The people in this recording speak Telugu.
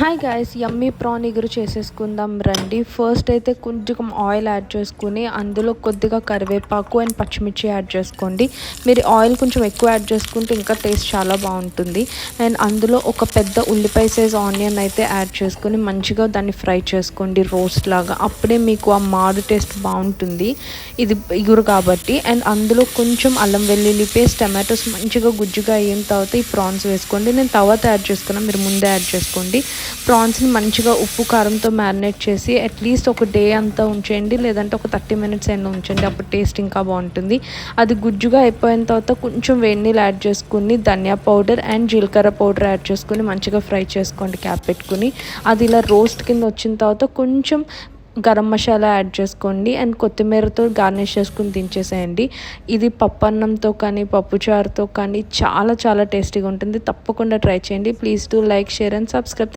హాయ్ గాయస్ యమ్మీ ప్రాన్ ఎగురు చేసేసుకుందాం. రండి. ఫస్ట్ అయితే కొంచెం ఆయిల్ యాడ్ చేసుకుని అందులో కొద్దిగా కరివేపాకు అండ్ పచ్చిమిర్చి యాడ్ చేసుకోండి. మీరు ఆయిల్ కొంచెం ఎక్కువ యాడ్ చేసుకుంటే ఇంకా టేస్ట్ చాలా బాగుంటుంది. అండ్ అందులో ఒక పెద్ద ఉల్లిపాయ సైజ్ ఆనియన్ అయితే యాడ్ చేసుకుని మంచిగా దాన్ని ఫ్రై చేసుకోండి. రోస్ట్ లాగా. అప్పుడే మీకు ఆ మాడు టేస్ట్ బాగుంటుంది. ఇది ఇగురు కాబట్టి. అండ్ అందులో కొంచెం అల్లం వెల్లుల్లి పేస్ట్ టమాటోస్ మంచిగా గుజ్జుగా అయిన తర్వాత ఈ ప్రాన్స్ వేసుకోండి. నేను తర్వాత యాడ్ చేసుకున్నాను మీరు ముందే యాడ్ చేసుకోండి. ప్రాన్స్ని మంచిగా ఉప్పు కారంతో మ్యారినేట్ చేసి అట్లీస్ట్ ఒక డే అంతా ఉంచేయండి. లేదంటే ఒక థర్టీ మినిట్స్ అయినా ఉంచండి. అప్పుడు టేస్ట్ ఇంకా బాగుంటుంది. అది గుజ్జుగా అయిపోయిన తర్వాత కొంచెం వేడి నీళ్ళు యాడ్ చేసుకుని ధనియా పౌడర్ అండ్ జీలకర్ర పౌడర్ యాడ్ చేసుకుని మంచిగా ఫ్రై చేసుకోండి క్యాప్ పెట్టుకుని. అది ఇలా రోస్ట్ కింద వచ్చిన తర్వాత కొంచెం గరం మసాలా యాడ్ చేసుకోండి. అండ్ కొత్తిమీరతో గార్నిష్ చేసుకుని దించేసేయండి. ఇది పప్పు అన్నంతో కానీ పప్పుచారుతో కానీ చాలా చాలా టేస్టీగా ఉంటుంది. తప్పకుండా ట్రై చేయండి. Please do like share and subscribe